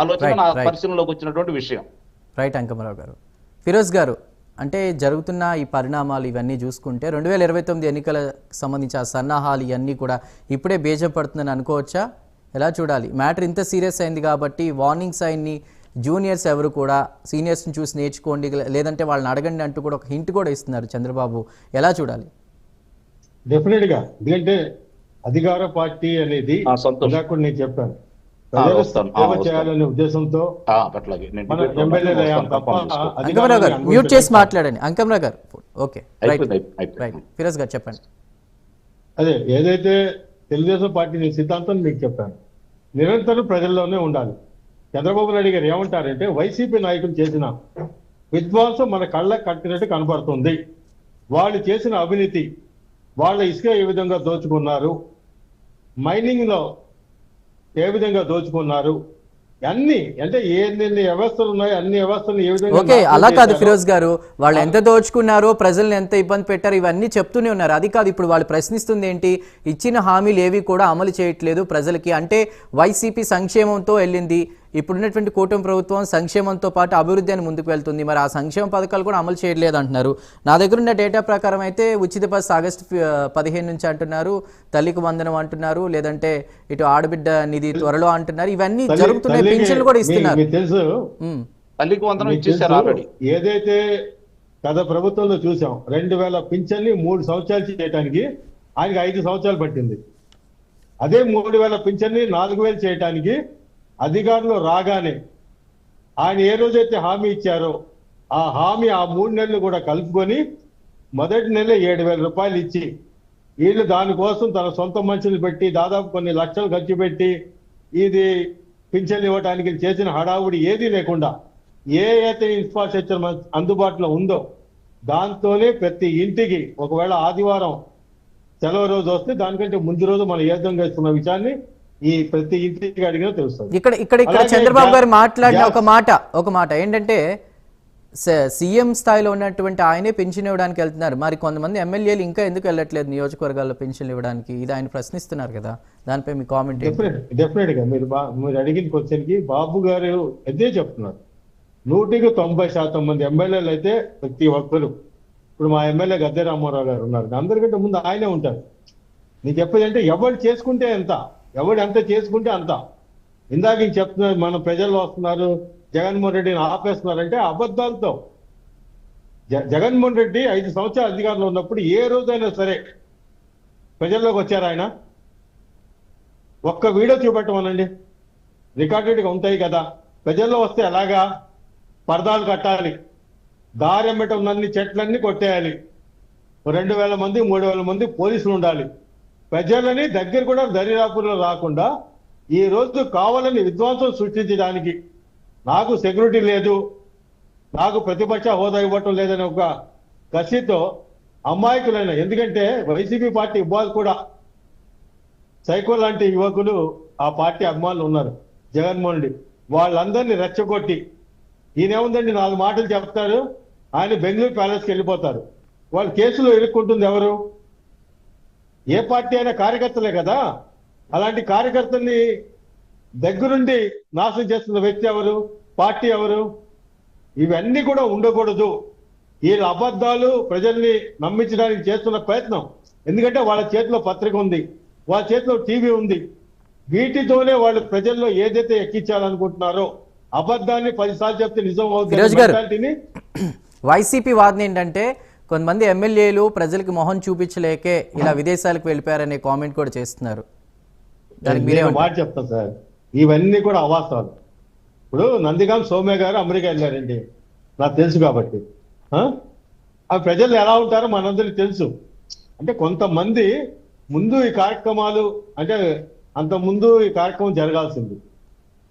ఆలోచన నా. పరిశీలనలోకి వచ్చినటువంటి విషయం. రైట్ అంకమరావు గారు. ఫిరోజ్ గారు అంటే జరుగుతున్న ఈ పరిణామాలు ఇవన్నీ చూసుకుంటే రెండు వేల ఇరవై తొమ్మిది ఎన్నికలకు సంబంధించి ఆ సన్నాహాలు ఇవన్నీ కూడా ఇప్పుడే బేజం పడుతుందని అనుకోవచ్చా? ఎలా చూడాలి? మ్యాటర్ ఇంత సీరియస్ అయింది కాబట్టి వార్నింగ్ సైన్ని జూనియర్స్ ఎవరు కూడా సీనియర్స్ని చూసి నేర్చుకోండి లేదంటే వాళ్ళని అడగండి అంటూ కూడా ఒక హింట్ కూడా ఇస్తున్నారు చంద్రబాబు. ఎలా చూడాలి? డెఫినెట్గా. ఎందుకంటే అధికార పార్టీ అనేది నేను చెప్పాను. చేయాలనే ఉద్దేశంతో. అంకమరావు గారు మ్యూట్ చేసి మాట్లాడండి. అంకమరావు గారు ఓకే ఫిరోజ్ గారు చెప్పండి. అదే ఏదైతే తెలుగుదేశం పార్టీ సిద్ధాంతం మీకు చెప్పాను. నిరంతరం ప్రజల్లోనే ఉండాలి. చంద్రబాబు నాయుడు గారు ఏమంటారంటే వైసీపీ నాయకులు చేసిన విధ్వంసం మన కళ్ళకు కట్టినట్టు కనపడుతుంది. వాళ్ళు చేసిన అవినీతి వాళ్ళ ఇసుక ఏ విధంగా దోచుకున్నారు? మైనింగ్లో ఏ విధంగా దోచుకున్నారు? అన్ని అంటే ఎన్ని వ్యవస్థలు ఉన్నాయో అన్ని వ్యవస్థలు ఏ విధంగా ఓకే అలా కాదు ఫిరోజ్ గారు. వాళ్ళు ఎంత దోచుకున్నారో ప్రజల్ని ఎంత ఇబ్బంది పెట్టారో ఇవన్నీ చెప్తూనే ఉన్నారు. అది కాదు ఇప్పుడు వాళ్ళు ప్రశ్నిస్తుంది ఏంటి? ఇచ్చిన హామీలు ఏవి కూడా అమలు చేయట్లేదు ప్రజలకి. అంటే వైసీపీ సంక్షేమంతో వెళ్ళింది. ఇప్పుడున్నటువంటి కూటమి ప్రభుత్వం సంక్షేమంతో పాటు అభివృద్ధి అని ముందుకు వెళ్తుంది. మరి ఆ సంక్షేమ పథకాలు కూడా అమలు చేయట్లేదు అంటున్నారు నా దగ్గర ఉన్న డేటా ప్రకారం అయితే ఉచిత బస్ ఆగస్టు పదిహేను నుంచి అంటున్నారు. తల్లికి వందనం అంటున్నారు. లేదంటే ఇటు ఆడబిడ్డ నిధి త్వరలో అంటున్నారు. ఇవన్నీ జరుగుతున్నాయి. పెన్షన్లు కూడా ఇస్తున్నారు. మీకు తెలుసు ఉమ్. తల్లికి వందనం మీకు ఇచ్చేసారు తెలుసు, ఆల్రెడీ. ఏదైతే గత ప్రభుత్వంలో చూసాం రెండు వేల పింఛన్ని మూడు సంవత్సరాలు చేయడానికి ఆయనకి ఐదు సంవత్సరాలు పట్టింది. అదే మూడు వేల పింఛన్ని నాలుగు వేలు చేయటానికి అధికారంలో రాగానే ఆయన ఏ రోజైతే హామీ ఇచ్చారో ఆ హామీ ఆ మూడు నెలలు కూడా కలుపుకొని మొదటి నెల ఏడు వేల రూపాయలు ఇచ్చి వీళ్ళు దానికోసం తన సొంత మనుషులు పెట్టి దాదాపు కొన్ని లక్షలు ఖర్చు పెట్టి ఇది పింఛన్లు ఇవ్వడానికి చేసిన హడావుడి ఏదీ లేకుండా ఏ అయితే ఇన్ఫ్రాస్ట్రక్చర్ అందుబాటులో ఉందో దాంతోనే ప్రతి ఇంటికి ఒకవేళ ఆదివారం సెలవు రోజు వస్తే దానికంటే ముందు రోజు మనం ఏ విధంగా ఇస్తున్న విషయాన్ని ఈ ప్రతి ఇంటికి అడిగినా తెలుస్తుంది. ఇక్కడ ఇక్కడ ఇక్కడ చంద్రబాబు గారు మాట్లాడిన ఒక మాట ఒక మాట ఏంటంటే సీఎం స్థాయిలో ఉన్నటువంటి ఆయనే పెన్షన్ ఇవ్వడానికి వెళ్తున్నారు. మరి కొంతమంది ఎమ్మెల్యేలు ఇంకా ఎందుకు వెళ్ళట్లేదు నియోజకవర్గాల్లో పెన్షన్లు ఇవ్వడానికి? ఇది ఆయన ప్రశ్నిస్తున్నారు కదా. దానిపై మీ కామెంట్ డెఫినెట్గా మీరు మీరు అడిగిన క్వశ్చన్కి బాబు గారు అదే చెప్తున్నారు. నూటికి తొంభై శాతం మంది ఎమ్మెల్యేలు అయితే ప్రతి ఒక్కరు. ఇప్పుడు మా ఎమ్మెల్యే గద్దె రామారావు గారు ఉన్నారు. అందరికంటే ముందు ఆయనే ఉంటారు. నేను చెప్పేది అంటే ఎవరు చేసుకుంటే ఎంత? ఎవడు ఎంత చేసుకుంటే అంత. ఇందాక చెప్తున్నారు మన ప్రజలు వస్తున్నారు జగన్మోహన్ రెడ్డిని ఆపేస్తున్నారంటే అబద్ధాలతో. జ- జగన్మోహన్ రెడ్డి ఐదు సంవత్సరాలు అధికారంలో ఉన్నప్పుడు ఏ రోజైనా సరే ప్రజల్లోకి వచ్చారు ఆయన? ఒక్క వీడియో చూపెట్టమనండి. రికార్డెడ్గా ఉంటాయి కదా. ప్రజల్లో వస్తే ఎలాగా? పరదాలు కట్టాలి. దారి ఎమ్మట ఉన్నన్ని చెట్లన్నీ కొట్టేయాలి. రెండు వేల మంది మూడు వేల మంది పోలీసులు ఉండాలి. ప్రజలని దగ్గర కూడా దరిదాపుల్లో రాకుండా ఈ రోజు కావాలని విధ్వంసం సృష్టించడానికి నాకు సెక్యూరిటీ లేదు నాకు ప్రతిపక్ష హోదా ఇవ్వటం లేదని ఒక కసితో అమాయకులైన ఎందుకంటే వైసీపీ పార్టీ ఇవ్వాలి కూడా. సైకో లాంటి యువకులు ఆ పార్టీ అభిమానులు ఉన్నారు జగన్మోహన్ రెడ్డి. వాళ్ళందరినీ రెచ్చగొట్టి ఈయనేముందండి నాలుగు మాటలు చెప్తారు ఆయన బెంగళూరు ప్యాలెస్కి వెళ్ళిపోతారు. వాళ్ళు కేసులో ఇరుక్కుంటుంది ఎవరు? ఏ పార్టీ అయినా కార్యకర్తలే కదా? అలాంటి కార్యకర్తల్ని దగ్గరుండి నాశనం చేస్తున్న వ్యక్తి ఎవరు? పార్టీ ఎవరు? ఇవన్నీ కూడా ఉండకూడదు. వీళ్ళ అబద్ధాలు ప్రజల్ని నమ్మించడానికి చేస్తున్న ప్రయత్నం. ఎందుకంటే వాళ్ళ చేతిలో పత్రిక ఉంది. వాళ్ళ చేతిలో టీవీ ఉంది. వీటితోనే వాళ్ళు ప్రజల్లో ఏదైతే ఎక్కించాలనుకుంటున్నారో అబద్ధాన్ని పదిసార్లు చెప్తే నిజం. అవుతుంది వైసీపీ వాదన ఏంటంటే కొంతమంది ఎమ్మెల్యేలు ప్రజలకు మొహం చూపించలేకే ఇలా విదేశాలకు వెళ్ళిపోయారనే కామెంట్ కూడా చేస్తున్నారు. దానికి మీరే చెప్తాను సార్. ఇవన్నీ కూడా అవాస్తవాలు. ఇప్పుడు నందిగాం సౌమ్య గారు అమెరికా వెళ్ళారండి. నాకు తెలుసు కాబట్టి. ఆ? ఆ ప్రజలు ఎలా ఉంటారో మనందరికి తెలుసు. అంటే కొంతమంది ముందు ఈ కార్యక్రమాలు అంటే అంత ముందు ఈ కార్యక్రమం జరగాల్సింది.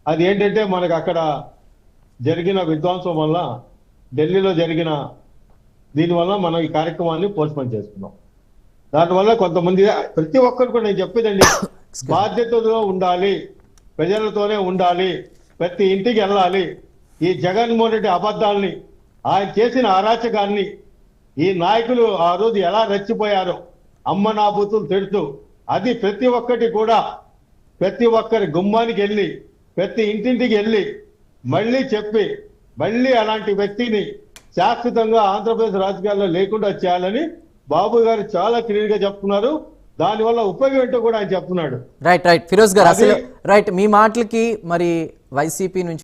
అది ఏంటంటే మనకు అక్కడ జరిగిన విధ్వంసం వల్ల ఢిల్లీలో జరిగిన దీనివల్ల మనం ఈ కార్యక్రమాన్ని పోస్ట్పోన్ చేసుకున్నాం. దానివల్ల కొంతమంది ప్రతి ఒక్కరు కూడా నేను చెప్పేదండి బాధ్యతలో ఉండాలి ప్రజలతోనే ఉండాలి ప్రతి ఇంటికి వెళ్ళాలి. ఈ జగన్మోహన్ రెడ్డి అబద్ధాల్ని ఆయన చేసిన అరాచకాన్ని ఈ నాయకులు ఆ రోజు ఎలా రెచ్చిపోయారో అమ్మ నా బూతులు తిడుతూ అది ప్రతి ఒక్కటి కూడా ప్రతి ఒక్కరి గుమ్మానికి వెళ్ళి ప్రతి ఇంటింటికి వెళ్ళి మళ్ళీ చెప్పి మళ్ళీ అలాంటి వ్యక్తిని శాశ్వతంగా ఆంధ్రప్రదేశ్ రాజకీయాల్లో లేకుండా చేయాలని బాబు గారు చాలా క్లియర్గా చెప్తున్నారు. దానివల్ల ఉపయోగం ఏంటో కూడా ఆయన చెప్తున్నాడు. రైట్ రైట్ ఫిరోజ్ గారు అసలు రైట్ మీ మాటలకి మరి వైసీపీ నుంచి